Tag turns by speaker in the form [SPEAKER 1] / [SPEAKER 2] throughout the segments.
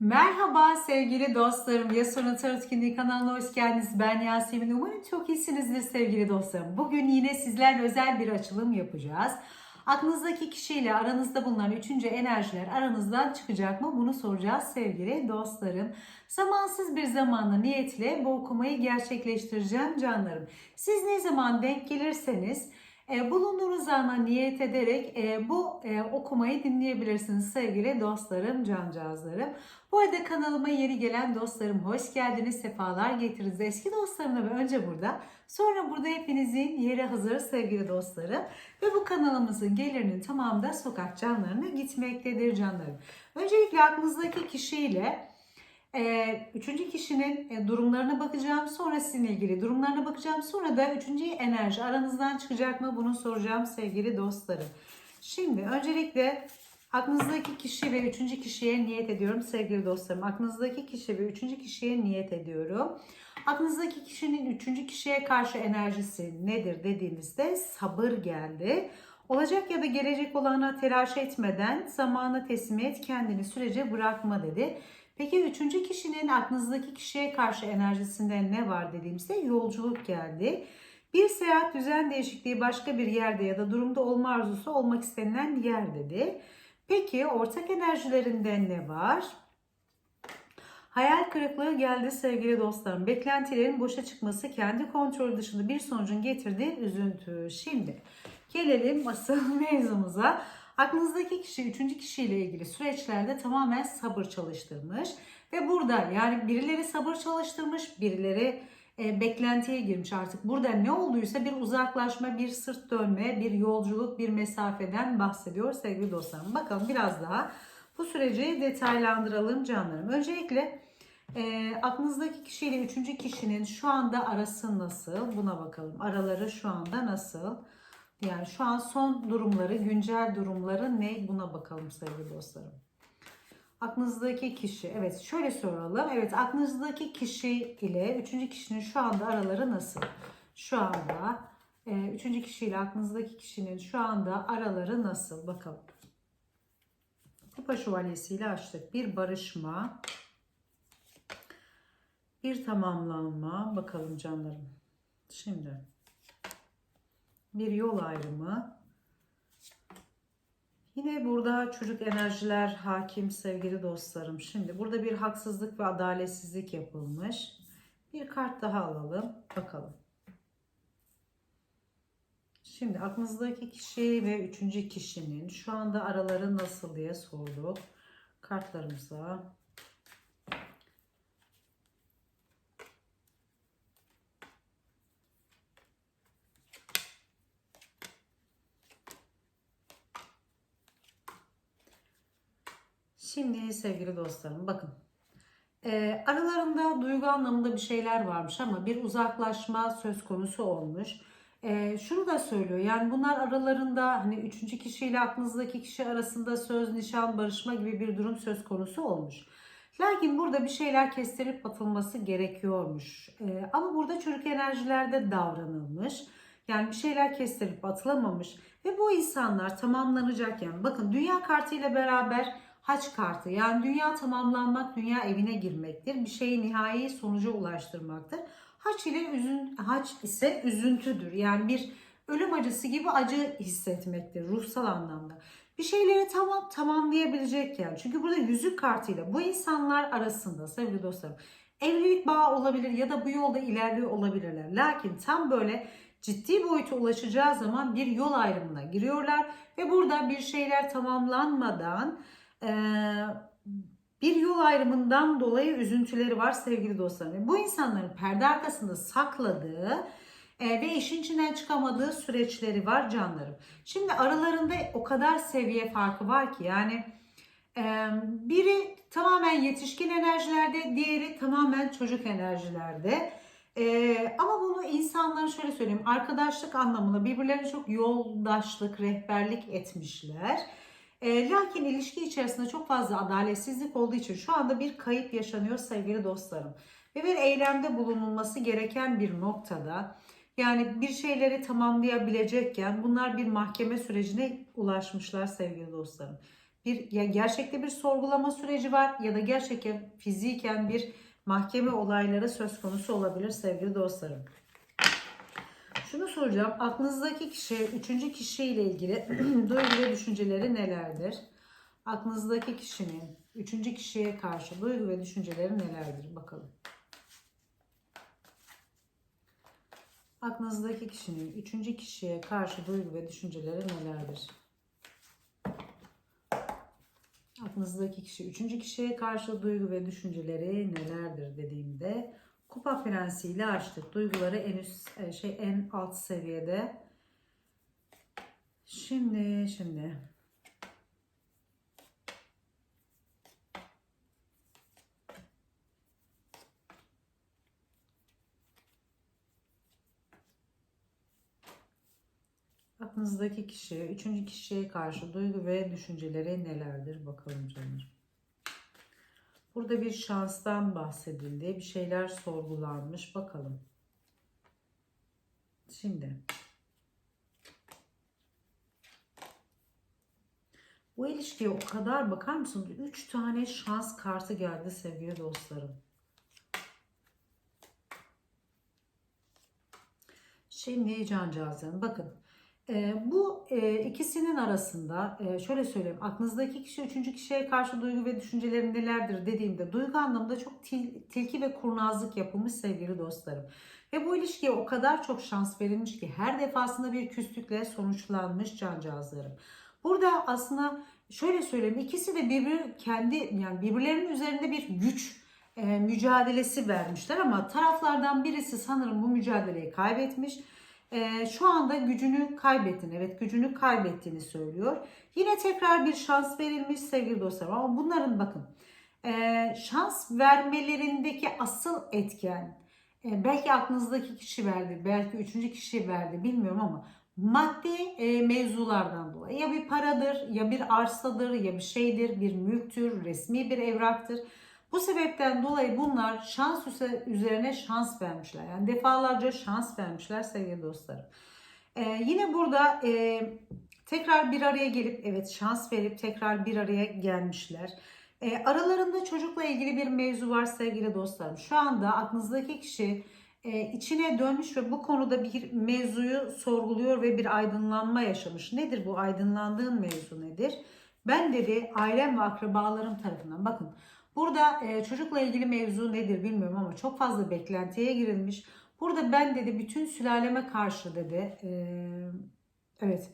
[SPEAKER 1] Merhaba sevgili dostlarım. Yasorun Tarot Kinliği kanalına hoş geldiniz. Ben Yasemin. Umarım çok iyisinizdir sevgili dostlarım. Bugün yine sizlerle özel bir açılım yapacağız. Aklınızdaki kişiyle aranızda bulunan üçüncü enerjiler aranızdan çıkacak mı? Bunu soracağız sevgili dostlarım. Zamansız bir zamanda niyetle bu okumayı gerçekleştireceğim canlarım. Siz ne zaman denk gelirseniz e, bulunduğunuz ana niyet ederek e, bu e, okumayı dinleyebilirsiniz sevgili dostlarım, cancağızlarım. Bu arada kanalıma yeni gelen dostlarım hoş geldiniz, sefalar getirdiniz. Eski dostlarımla önce burada, sonra burada hepinizin yeri hazır sevgili dostlarım. Ve bu kanalımızın gelirinin tamamı da sokak canlarına gitmektedir canlarım. Öncelikle aklınızdaki kişiyle üçüncü kişinin e, durumlarına bakacağım. Sonra sizinle ilgili durumlarına bakacağım. Sonra da üçüncü enerji aranızdan çıkacak mı bunu soracağım sevgili dostlarım. Şimdi öncelikle aklınızdaki kişi ve üçüncü kişiye niyet ediyorum sevgili dostlarım. Aklınızdaki kişi ve üçüncü kişiye niyet ediyorum. Aklınızdaki kişinin üçüncü kişiye karşı enerjisi nedir dediğinizde sabır geldi. Olacak ya da gelecek olana telaş etmeden zamana teslim et kendini sürece bırakma dedi. Peki üçüncü kişinin aklınızdaki kişiye karşı enerjisinde ne var dediğimizde yolculuk geldi. Bir seyahat düzen değişikliği başka bir yerde ya da durumda olma arzusu olmak istenilen yer dedi. Peki ortak enerjilerinde ne var? Hayal kırıklığı geldi sevgili dostlarım. Beklentilerin boşa çıkması kendi kontrolü dışında bir sonucun getirdiği üzüntü. Şimdi gelelim asıl mevzumuza. Aklınızdaki kişi üçüncü kişiyle ilgili süreçlerde tamamen sabır çalıştırmış. Ve burada yani birileri sabır çalıştırmış, birileri e, beklentiye girmiş artık. Burada ne olduysa bir uzaklaşma, bir sırt dönme, bir yolculuk, bir mesafeden bahsediyor sevgili dostlarım. Bakalım biraz daha bu süreci detaylandıralım canlarım. Öncelikle e, aklınızdaki kişiyle üçüncü kişinin şu anda arası nasıl? Buna bakalım. Araları şu anda nasıl? Yani şu an son durumları, güncel durumları ne? Buna bakalım sevgili dostlarım. Aklınızdaki kişi, evet şöyle soralım. Evet aklınızdaki kişi ile üçüncü kişinin şu anda araları nasıl? Şu anda e, üçüncü kişiyle aklınızdaki kişinin şu anda araları nasıl? Bakalım. Kupa şövalyesiyle açtık. Bir barışma, bir tamamlanma. Bakalım canlarım. Şimdi bir yol ayrımı. Yine burada çocuk enerjiler hakim sevgili dostlarım. Şimdi burada bir haksızlık ve adaletsizlik yapılmış. Bir kart daha alalım. Bakalım. Şimdi aklınızdaki kişi ve üçüncü kişinin şu anda araları nasıl diye sorduk. Kartlarımıza. Şimdi sevgili dostlarım bakın. E, aralarında duygu anlamında bir şeyler varmış ama bir uzaklaşma söz konusu olmuş. E, şunu da söylüyor yani bunlar aralarında hani üçüncü kişiyle aklınızdaki kişi arasında söz, nişan, barışma gibi bir durum söz konusu olmuş. Lakin burada bir şeyler kestirip atılması gerekiyormuş. E, ama burada çocuk enerjilerde davranılmış. Yani bir şeyler kestirip atılamamış. Ve bu insanlar tamamlanacak yani. Bakın dünya kartıyla beraber haç kartı. Yani dünya tamamlanmak, dünya evine girmektir. Bir şeyi nihai sonuca ulaştırmaktır. Haç ile üzün, haç ise üzüntüdür. Yani bir ölüm acısı gibi acı hissetmektir ruhsal anlamda. Bir şeyleri tamam tamamlayabilecek yani. Çünkü burada yüzük kartıyla bu insanlar arasında sevgili dostlarım evlilik bağı olabilir ya da bu yolda ilerliyor olabilirler. Lakin tam böyle ciddi boyuta ulaşacağı zaman bir yol ayrımına giriyorlar ve burada bir şeyler tamamlanmadan bir yol ayrımından dolayı üzüntüleri var sevgili dostlarım. Bu insanların perde arkasında sakladığı ve işin içinden çıkamadığı süreçleri var canlarım. Şimdi aralarında o kadar seviye farkı var ki yani biri tamamen yetişkin enerjilerde, diğeri tamamen çocuk enerjilerde. Ee, ama bunu insanların şöyle söyleyeyim arkadaşlık anlamında birbirlerine çok yoldaşlık, rehberlik etmişler. E, lakin ilişki içerisinde çok fazla adaletsizlik olduğu için şu anda bir kayıp yaşanıyor sevgili dostlarım. Ve bir eylemde bulunulması gereken bir noktada yani bir şeyleri tamamlayabilecekken bunlar bir mahkeme sürecine ulaşmışlar sevgili dostlarım. bir ya gerçekte bir sorgulama süreci var ya da gerçekten fiziken bir mahkeme olayları söz konusu olabilir sevgili dostlarım. Şunu soracağım. Aklınızdaki kişi, üçüncü kişiyle ilgili duygu ve düşünceleri nelerdir? Aklınızdaki kişinin üçüncü kişiye karşı duygu ve düşünceleri nelerdir? Bakalım. Aklınızdaki kişinin üçüncü kişiye karşı duygu ve düşünceleri nelerdir? Aklınızdaki kişi üçüncü kişiye karşı duygu ve düşünceleri nelerdir dediğimde Kupa Prensi ile açtık. Duyguları en üst e, şey en alt seviyede. Şimdi şimdi Aklınızdaki kişi, üçüncü kişiye karşı duygu ve düşünceleri nelerdir? Bakalım canım. Burada bir şanstan bahsedildi. Bir şeyler sorgulanmış. Bakalım. Şimdi. Bu ilişkiye o kadar bakar mısınız? Üç tane şans kartı geldi sevgili dostlarım. Şimdi cancağızlarım bakın. Bu ikisinin arasında şöyle söyleyeyim aklınızdaki kişi üçüncü kişiye karşı duygu ve düşünceleri nelerdir dediğimde duygu anlamında çok til, tilki ve kurnazlık yapılmış sevgili dostlarım. Ve bu ilişkiye o kadar çok şans verilmiş ki her defasında bir küslükle sonuçlanmış cancağızlarım. Burada aslında şöyle söyleyeyim ikisi de birbiri kendi yani birbirlerinin üzerinde bir güç mücadelesi vermişler ama taraflardan birisi sanırım bu mücadeleyi kaybetmiş e, şu anda gücünü kaybettin. Evet gücünü kaybettiğini söylüyor. Yine tekrar bir şans verilmiş sevgili dostlarım. Ama bunların bakın e, şans vermelerindeki asıl etken e, belki aklınızdaki kişi verdi, belki üçüncü kişi verdi bilmiyorum ama maddi e, mevzulardan dolayı ya bir paradır ya bir arsadır ya bir şeydir bir mülktür resmi bir evraktır bu sebepten dolayı bunlar şans üzerine şans vermişler. Yani defalarca şans vermişler sevgili dostlarım. Ee, yine burada e, tekrar bir araya gelip evet şans verip tekrar bir araya gelmişler. E, aralarında çocukla ilgili bir mevzu var sevgili dostlarım. Şu anda aklınızdaki kişi e, içine dönmüş ve bu konuda bir mevzuyu sorguluyor ve bir aydınlanma yaşamış. Nedir bu aydınlandığın mevzu nedir? Ben dedi ailem ve akrabalarım tarafından bakın Burada e, çocukla ilgili mevzu nedir bilmiyorum ama çok fazla beklentiye girilmiş. Burada ben dedi bütün sülaleme karşı dedi e, evet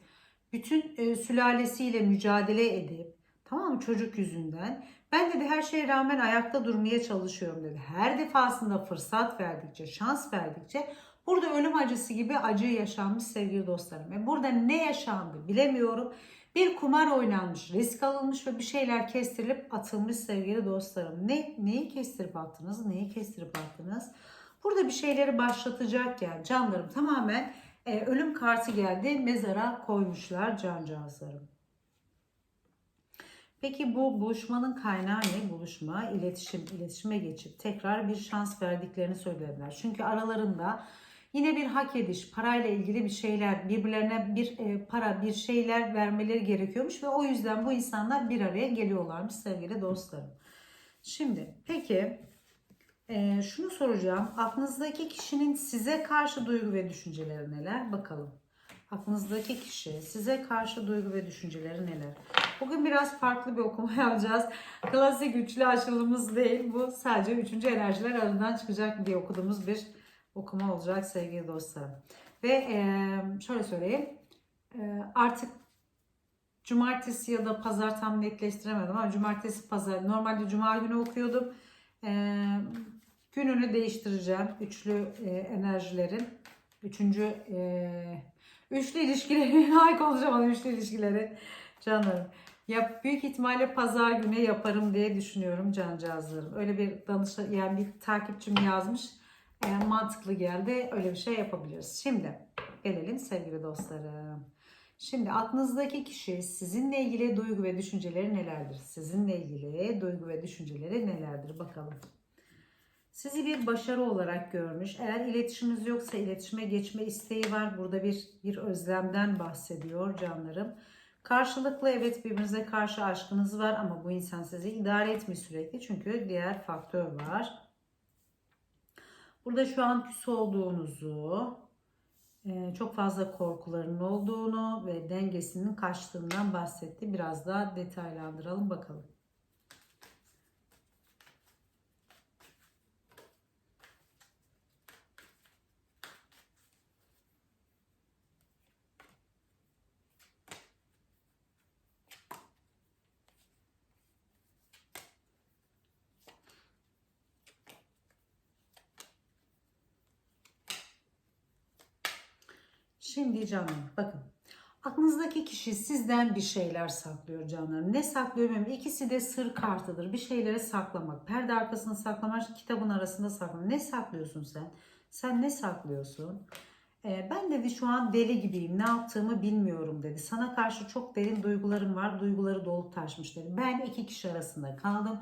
[SPEAKER 1] bütün e, sülalesiyle mücadele edip tamam mı çocuk yüzünden ben dedi her şeye rağmen ayakta durmaya çalışıyorum dedi. Her defasında fırsat verdikçe, şans verdikçe burada ölüm acısı gibi acı yaşanmış sevgili dostlarım. Ve burada ne yaşandı bilemiyorum. Bir kumar oynanmış, risk alınmış ve bir şeyler kestirilip atılmış sevgili dostlarım. Ne, neyi kestirip attınız, neyi kestirip attınız? Burada bir şeyleri başlatacakken canlarım tamamen e, ölüm kartı geldi mezara koymuşlar cancağızlarım. Peki bu buluşmanın kaynağı ne? Buluşma, iletişim, iletişime geçip tekrar bir şans verdiklerini söylediler. Çünkü aralarında Yine bir hak ediş, parayla ilgili bir şeyler, birbirlerine bir e, para, bir şeyler vermeleri gerekiyormuş ve o yüzden bu insanlar bir araya geliyorlarmış sevgili dostlarım. Şimdi peki e, şunu soracağım. Aklınızdaki kişinin size karşı duygu ve düşünceleri neler? Bakalım. Aklınızdaki kişi size karşı duygu ve düşünceleri neler? Bugün biraz farklı bir okuma yapacağız. Klasik üçlü açılımımız değil. Bu sadece üçüncü enerjiler aradan çıkacak diye okuduğumuz bir okuma olacak sevgili dostlarım. Ve şöyle söyleyeyim. Artık cumartesi ya da pazar tam netleştiremedim ama cumartesi pazar normalde cuma günü okuyordum. Gününü değiştireceğim. Üçlü enerjilerin. Üçüncü üçlü ilişkileri ay konuşamadım üçlü ilişkileri canlarım. Ya büyük ihtimalle pazar günü yaparım diye düşünüyorum cancağızlarım. Öyle bir danışa yani bir takipçim yazmış eğer mantıklı geldi öyle bir şey yapabiliriz. Şimdi gelelim sevgili dostlarım. Şimdi aklınızdaki kişi sizinle ilgili duygu ve düşünceleri nelerdir? Sizinle ilgili duygu ve düşünceleri nelerdir? Bakalım. Sizi bir başarı olarak görmüş. Eğer iletişiminiz yoksa iletişime geçme isteği var. Burada bir bir özlemden bahsediyor canlarım. Karşılıklı evet birbirinize karşı aşkınız var ama bu insan sizi idare etmiyor sürekli çünkü diğer faktör var. Burada şu an küs olduğunuzu, e, çok fazla korkuların olduğunu ve dengesinin kaçtığından bahsetti. Biraz daha detaylandıralım bakalım. Şimdi canım bakın. Aklınızdaki kişi sizden bir şeyler saklıyor canlarım. Ne saklıyor bilmiyorum. İkisi de sır kartıdır. Bir şeyleri saklamak. Perde arkasında saklamak, kitabın arasında saklamak. Ne saklıyorsun sen? Sen ne saklıyorsun? Ee, ben dedi şu an deli gibiyim. Ne yaptığımı bilmiyorum dedi. Sana karşı çok derin duygularım var. Duyguları dolup taşmış dedi. Ben iki kişi arasında kaldım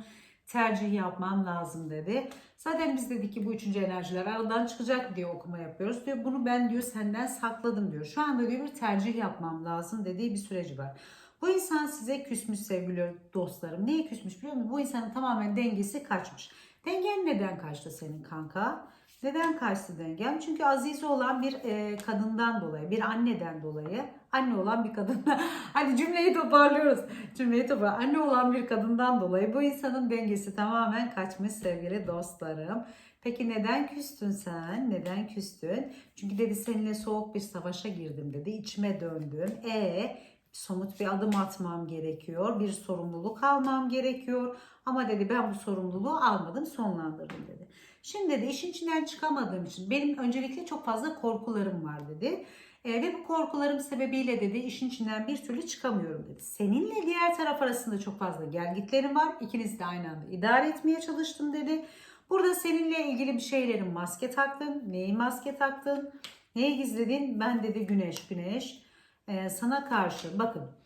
[SPEAKER 1] tercih yapmam lazım dedi. Zaten biz dedik ki bu üçüncü enerjiler aradan çıkacak diye okuma yapıyoruz. Diyor bunu ben diyor senden sakladım diyor. Şu anda diyor bir tercih yapmam lazım dediği bir süreci var. Bu insan size küsmüş sevgili dostlarım. Niye küsmüş biliyor musun? Bu insanın tamamen dengesi kaçmış. Dengen neden kaçtı senin kanka? Neden kaçtı dengem? Çünkü azizi olan bir e, kadından dolayı, bir anneden dolayı, anne olan bir kadından, hani cümleyi toparlıyoruz, cümleyi topar, anne olan bir kadından dolayı bu insanın dengesi tamamen kaçmış sevgili dostlarım. Peki neden küstün sen? Neden küstün? Çünkü dedi seninle soğuk bir savaşa girdim dedi, içime döndüm. E somut bir adım atmam gerekiyor, bir sorumluluk almam gerekiyor. Ama dedi ben bu sorumluluğu almadım, sonlandırdım dedi. Şimdi dedi işin içinden çıkamadığım için benim öncelikle çok fazla korkularım var dedi. E, ve bu korkularım sebebiyle dedi işin içinden bir türlü çıkamıyorum dedi. Seninle diğer taraf arasında çok fazla gelgitlerim var. İkiniz de aynı anda idare etmeye çalıştım dedi. Burada seninle ilgili bir şeylerin maske taktın. Neyi maske taktın? Neyi gizledin? Ben dedi güneş güneş. E, sana karşı bakın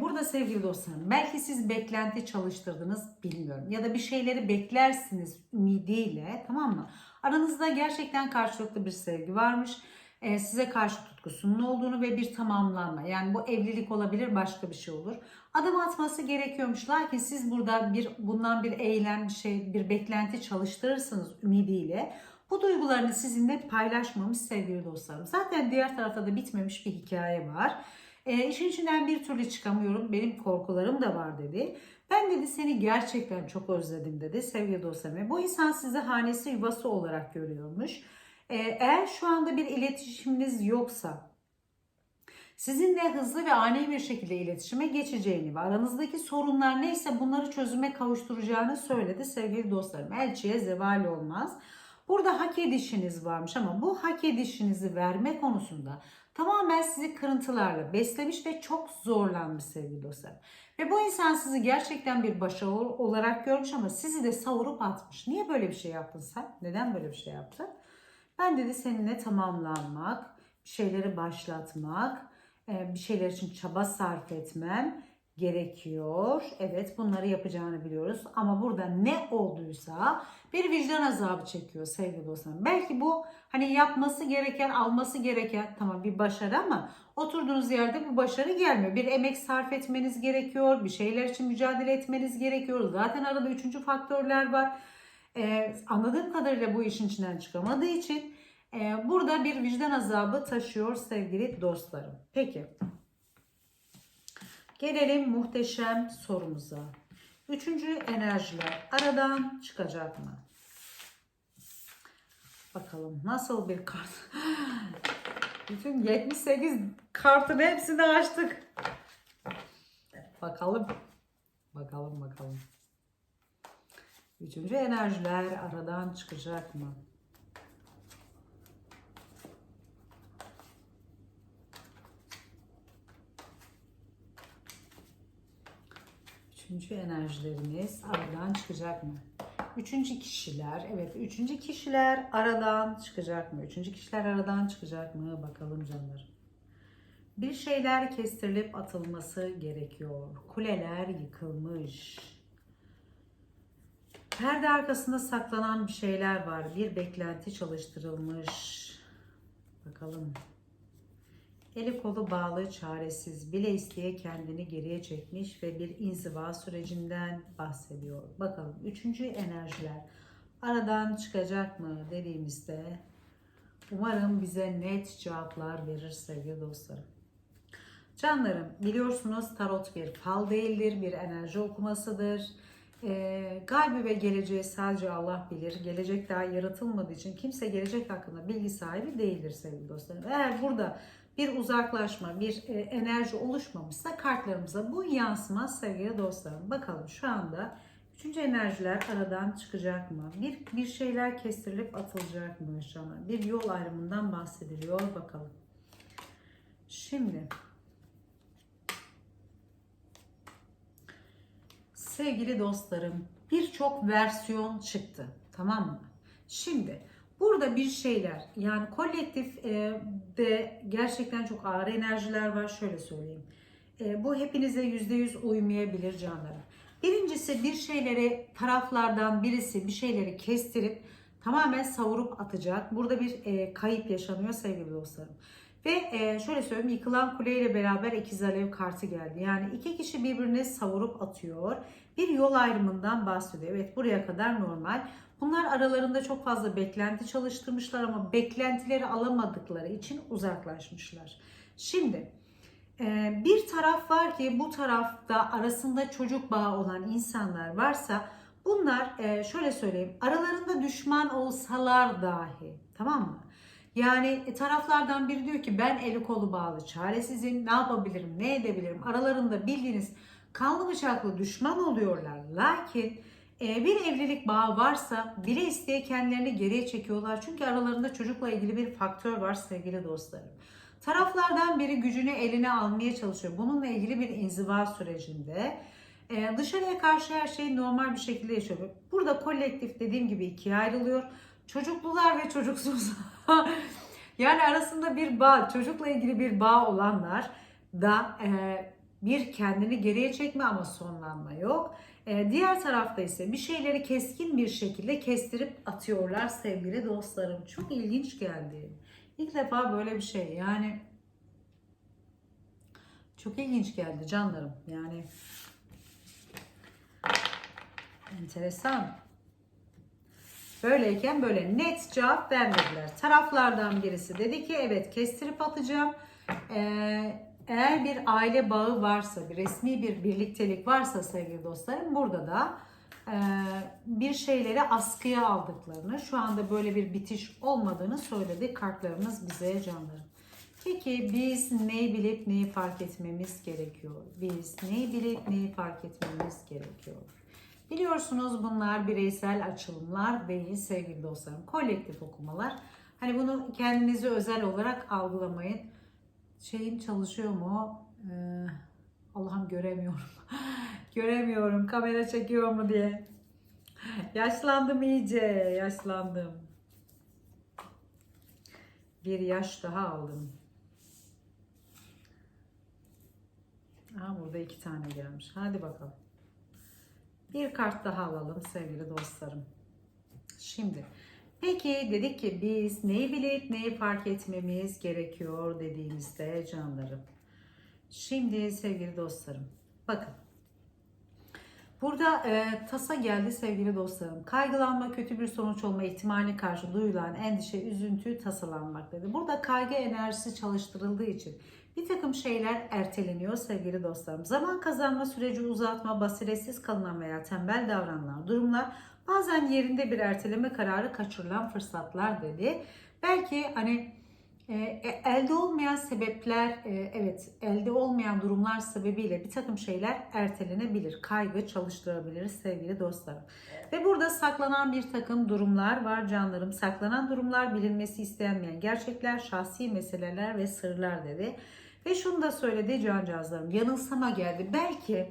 [SPEAKER 1] Burada sevgili dostlarım belki siz beklenti çalıştırdınız bilmiyorum ya da bir şeyleri beklersiniz ümidiyle tamam mı? Aranızda gerçekten karşılıklı bir sevgi varmış. Ee, size karşı tutkusunun olduğunu ve bir tamamlanma yani bu evlilik olabilir başka bir şey olur. Adım atması gerekiyormuş lakin siz burada bir bundan bir eylem bir şey bir beklenti çalıştırırsınız ümidiyle. Bu duygularını sizinle paylaşmamış sevgili dostlarım. Zaten diğer tarafta da bitmemiş bir hikaye var. E, işin içinden bir türlü çıkamıyorum. Benim korkularım da var dedi. Ben dedi seni gerçekten çok özledim dedi sevgili dostlarım. Bu insan sizi hanesi yuvası olarak görüyormuş. E, eğer şu anda bir iletişiminiz yoksa sizinle hızlı ve ani bir şekilde iletişime geçeceğini ve aranızdaki sorunlar neyse bunları çözüme kavuşturacağını söyledi sevgili dostlarım. Elçiye zeval olmaz. Burada hak edişiniz varmış ama bu hak edişinizi verme konusunda tamamen sizi kırıntılarla beslemiş ve çok zorlanmış sevgili dostlar. Ve bu insan sizi gerçekten bir başarı olarak görmüş ama sizi de savurup atmış. Niye böyle bir şey yaptın sen? Neden böyle bir şey yaptın? Ben dedi seninle tamamlanmak, bir şeyleri başlatmak, bir şeyler için çaba sarf etmem gerekiyor. Evet bunları yapacağını biliyoruz ama burada ne olduysa bir vicdan azabı çekiyor sevgili dostlarım. Belki bu hani yapması gereken, alması gereken tamam bir başarı ama oturduğunuz yerde bu başarı gelmiyor. Bir emek sarf etmeniz gerekiyor, bir şeyler için mücadele etmeniz gerekiyor. Zaten arada üçüncü faktörler var. Ee, anladığım kadarıyla bu işin içinden çıkamadığı için e, burada bir vicdan azabı taşıyor sevgili dostlarım. Peki. Gelelim muhteşem sorumuza. Üçüncü enerjiler aradan çıkacak mı? Bakalım nasıl bir kart? Bütün 78 kartın hepsini açtık. Bakalım. Bakalım bakalım. Üçüncü enerjiler aradan çıkacak mı? Üçüncü enerjileriniz aradan çıkacak mı? Üçüncü kişiler, evet üçüncü kişiler aradan çıkacak mı? Üçüncü kişiler aradan çıkacak mı? Bakalım canlarım. Bir şeyler kestirilip atılması gerekiyor. Kuleler yıkılmış. Perde arkasında saklanan bir şeyler var. Bir beklenti çalıştırılmış. Bakalım. Eli kolu bağlı, çaresiz, bile isteye kendini geriye çekmiş ve bir inziva sürecinden bahsediyor. Bakalım üçüncü enerjiler aradan çıkacak mı dediğimizde umarım bize net cevaplar verir sevgili dostlarım. Canlarım biliyorsunuz tarot bir fal değildir, bir enerji okumasıdır. Ee, gaybi ve geleceği sadece Allah bilir. Gelecek daha yaratılmadığı için kimse gelecek hakkında bilgi sahibi değildir sevgili dostlarım. Eğer burada bir uzaklaşma, bir e, enerji oluşmamışsa kartlarımıza bu yansımaz sevgili dostlarım. Bakalım şu anda üçüncü enerjiler aradan çıkacak mı? Bir, bir şeyler kestirilip atılacak mı aşağıya? Bir yol ayrımından bahsediliyor bakalım. Şimdi sevgili dostlarım birçok versiyon çıktı tamam mı? Şimdi burada bir şeyler yani kolektif e, de gerçekten çok ağır enerjiler var şöyle söyleyeyim. E, bu hepinize yüzde yüz uymayabilir canlarım. Birincisi bir şeyleri taraflardan birisi bir şeyleri kestirip tamamen savurup atacak. Burada bir e, kayıp yaşanıyor sevgili dostlarım. Ve e, şöyle söyleyeyim yıkılan kuleyle beraber ikiz alev kartı geldi. Yani iki kişi birbirine savurup atıyor. Bir yol ayrımından bahsediyor. Evet buraya kadar normal. Bunlar aralarında çok fazla beklenti çalıştırmışlar ama beklentileri alamadıkları için uzaklaşmışlar. Şimdi e, bir taraf var ki bu tarafta arasında çocuk bağı olan insanlar varsa bunlar e, şöyle söyleyeyim aralarında düşman olsalar dahi tamam mı? Yani e, taraflardan biri diyor ki ben eli kolu bağlı çaresizim ne yapabilirim ne edebilirim aralarında bildiğiniz kanlı bıçaklı düşman oluyorlar. Lakin bir evlilik bağı varsa bile isteye kendilerini geriye çekiyorlar. Çünkü aralarında çocukla ilgili bir faktör var sevgili dostlarım. Taraflardan biri gücünü eline almaya çalışıyor. Bununla ilgili bir inziva sürecinde. E, dışarıya karşı her şey normal bir şekilde yaşıyor. Burada kolektif dediğim gibi ikiye ayrılıyor. Çocuklular ve çocuksuz. yani arasında bir bağ, çocukla ilgili bir bağ olanlar da e, bir kendini geriye çekme ama sonlanma yok. E, diğer tarafta ise bir şeyleri keskin bir şekilde kestirip atıyorlar sevgili dostlarım. Çok ilginç geldi. İlk defa böyle bir şey yani çok ilginç geldi canlarım. Yani enteresan. Böyleyken böyle net cevap vermediler. Taraflardan birisi dedi ki evet kestirip atacağım. Ee, eğer bir aile bağı varsa, bir resmi bir birliktelik varsa sevgili dostlarım burada da e, bir şeyleri askıya aldıklarını, şu anda böyle bir bitiş olmadığını söyledi kartlarımız bize canlarım. Peki biz neyi bilip neyi fark etmemiz gerekiyor? Biz neyi bilip neyi fark etmemiz gerekiyor? Biliyorsunuz bunlar bireysel açılımlar değil sevgili dostlarım. Kolektif okumalar. Hani bunu kendinizi özel olarak algılamayın. Şeyim çalışıyor mu? Ee, Allah'ım göremiyorum. göremiyorum. Kamera çekiyor mu diye. Yaşlandım iyice. Yaşlandım. Bir yaş daha aldım. Aha, burada iki tane gelmiş. Hadi bakalım. Bir kart daha alalım sevgili dostlarım. Şimdi peki dedik ki biz neyi bilip neyi fark etmemiz gerekiyor dediğimizde canlarım. Şimdi sevgili dostlarım bakın. Burada e, tasa geldi sevgili dostlarım. Kaygılanma kötü bir sonuç olma ihtimaline karşı duyulan endişe, üzüntü, tasalanmak dedi. Burada kaygı enerjisi çalıştırıldığı için bir takım şeyler erteleniyor sevgili dostlarım. Zaman kazanma süreci uzatma, basiretsiz kalınan veya tembel davranılan durumlar bazen yerinde bir erteleme kararı kaçırılan fırsatlar dedi. Belki hani e, elde olmayan sebepler, e, evet elde olmayan durumlar sebebiyle bir takım şeyler ertelenebilir. Kaygı çalıştırabilir sevgili dostlarım. Ve burada saklanan bir takım durumlar var canlarım. Saklanan durumlar bilinmesi istenmeyen gerçekler, şahsi meseleler ve sırlar dedi. Ve şunu da söyledi cancağızlarım. Yanılsama geldi. Belki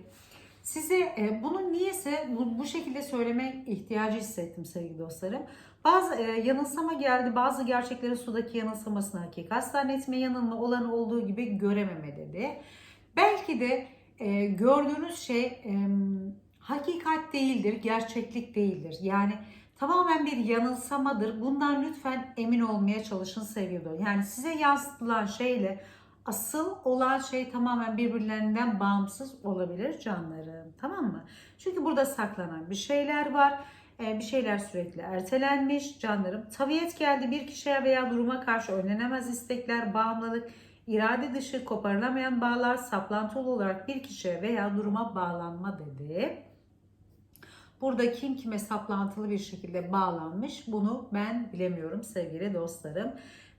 [SPEAKER 1] size e, bunu niyeyse bu, bu şekilde söyleme ihtiyacı hissettim sevgili dostlarım. Bazı e, yanılsama geldi. Bazı gerçeklerin sudaki yanılsamasını hakikat zannetme yanılma olanı olduğu gibi görememe dedi. Belki de e, gördüğünüz şey e, hakikat değildir, gerçeklik değildir. Yani tamamen bir yanılsamadır. Bundan lütfen emin olmaya çalışın sevgili dostlarım. Yani size yansıtılan şeyle asıl olan şey tamamen birbirlerinden bağımsız olabilir canlarım. Tamam mı? Çünkü burada saklanan bir şeyler var. Ee, bir şeyler sürekli ertelenmiş canlarım. Tabiat geldi bir kişiye veya duruma karşı önlenemez istekler, bağımlılık, irade dışı koparılamayan bağlar, saplantılı olarak bir kişiye veya duruma bağlanma dedi. Burada kim kime saplantılı bir şekilde bağlanmış bunu ben bilemiyorum sevgili dostlarım.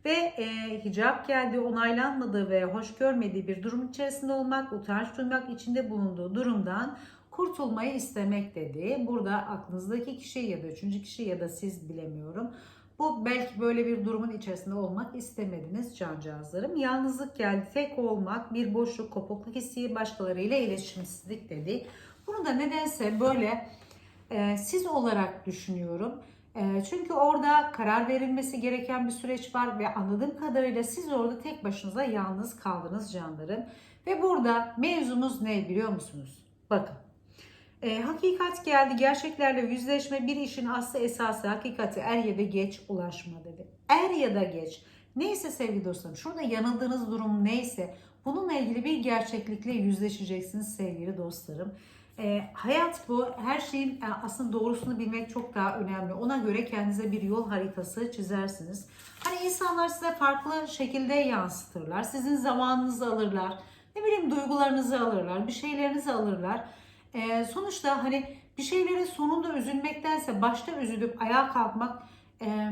[SPEAKER 1] Ve e, hicap geldiği onaylanmadığı ve hoş görmediği bir durum içerisinde olmak, utanç duymak, içinde bulunduğu durumdan kurtulmayı istemek dedi. Burada aklınızdaki kişi ya da üçüncü kişi ya da siz bilemiyorum. Bu belki böyle bir durumun içerisinde olmak istemediniz cancağızlarım. Yalnızlık geldi, tek olmak, bir boşluk, kopukluk hissi, başkalarıyla iletişimsizlik dedi. Bunu da nedense böyle e, siz olarak düşünüyorum. Çünkü orada karar verilmesi gereken bir süreç var ve anladığım kadarıyla siz orada tek başınıza yalnız kaldınız canlarım. Ve burada mevzumuz ne biliyor musunuz? Bakın. E, hakikat geldi. Gerçeklerle yüzleşme bir işin aslı esası hakikati er ya da geç ulaşma dedi. Er ya da geç. Neyse sevgili dostlarım şurada yanıldığınız durum neyse bununla ilgili bir gerçeklikle yüzleşeceksiniz sevgili dostlarım. E, hayat bu. Her şeyin e, aslında doğrusunu bilmek çok daha önemli. Ona göre kendinize bir yol haritası çizersiniz. Hani insanlar size farklı şekilde yansıtırlar. Sizin zamanınızı alırlar. Ne bileyim duygularınızı alırlar. Bir şeylerinizi alırlar. E, sonuçta hani bir şeylerin sonunda üzülmektense başta üzülüp ayağa kalkmak e,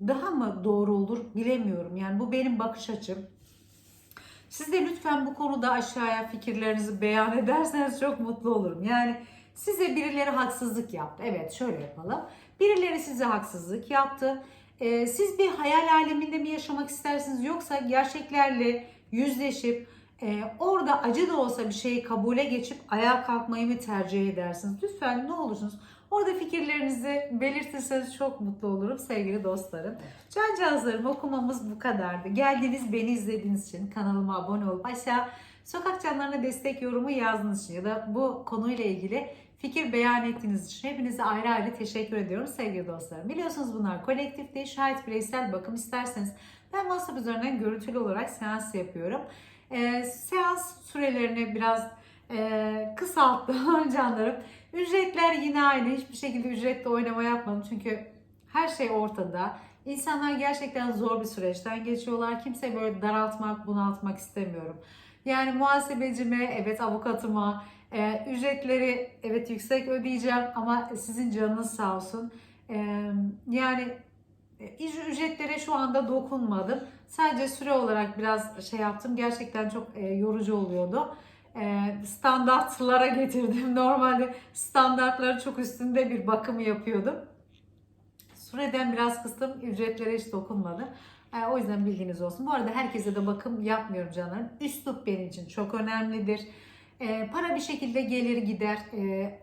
[SPEAKER 1] daha mı doğru olur bilemiyorum. Yani bu benim bakış açım. Siz de lütfen bu konuda aşağıya fikirlerinizi beyan ederseniz çok mutlu olurum. Yani size birileri haksızlık yaptı. Evet şöyle yapalım. Birileri size haksızlık yaptı. Ee, siz bir hayal aleminde mi yaşamak istersiniz yoksa gerçeklerle yüzleşip e, orada acı da olsa bir şeyi kabule geçip ayağa kalkmayı mı tercih edersiniz? Lütfen ne olursunuz orada fikirlerinizi belirtirseniz çok mutlu olurum sevgili dostlarım. Cancağızlarım okumamız bu kadardı. Geldiniz beni izlediğiniz için kanalıma abone olup aşağı sokak canlarına destek yorumu yazdığınız için ya da bu konuyla ilgili fikir beyan ettiğiniz için hepinize ayrı ayrı teşekkür ediyorum sevgili dostlarım. Biliyorsunuz bunlar kolektif değil şayet bireysel bakım isterseniz ben WhatsApp üzerinden görüntülü olarak seans yapıyorum. Ee, seans sürelerini biraz e, kısalttım canlarım. Ücretler yine aynı. Hiçbir şekilde ücretle oynama yapmadım. Çünkü her şey ortada. İnsanlar gerçekten zor bir süreçten geçiyorlar. Kimse böyle daraltmak, bunaltmak istemiyorum. Yani muhasebecime, evet avukatıma, e, ücretleri evet yüksek ödeyeceğim ama sizin canınız sağ olsun. E, yani e, ücretlere şu anda dokunmadım. Sadece süre olarak biraz şey yaptım. Gerçekten çok e, yorucu oluyordu. E, standartlara getirdim. Normalde standartların çok üstünde bir bakım yapıyordum. Süreden biraz kıstım. Ücretlere hiç dokunmadım. E, o yüzden bilginiz olsun. Bu arada herkese de bakım yapmıyorum canlarım. Üslup benim için çok önemlidir. E, para bir şekilde gelir gider.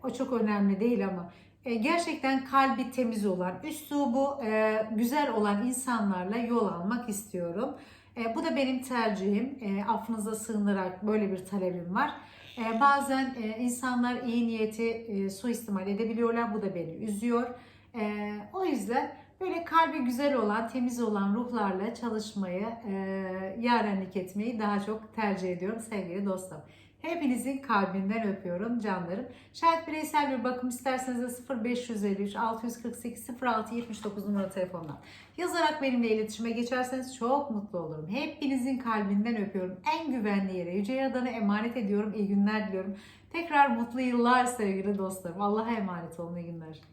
[SPEAKER 1] O çok önemli değil ama gerçekten kalbi temiz olan, üslubu e, güzel olan insanlarla yol almak istiyorum. E, bu da benim tercihim. E, affınıza sığınarak böyle bir talebim var. E, bazen e, insanlar iyi niyeti e, suistimal edebiliyorlar. Bu da beni üzüyor. E, o yüzden böyle kalbi güzel olan, temiz olan ruhlarla çalışmayı, e, yarenlik etmeyi daha çok tercih ediyorum sevgili dostum. Hepinizin kalbinden öpüyorum canlarım. Şayet bireysel bir bakım isterseniz de 0553 648 06 79 numara telefonla yazarak benimle iletişime geçerseniz çok mutlu olurum. Hepinizin kalbinden öpüyorum. En güvenli yere Yüce Yaradan'a emanet ediyorum. İyi günler diliyorum. Tekrar mutlu yıllar sevgili dostlarım. Allah'a emanet olun. İyi günler.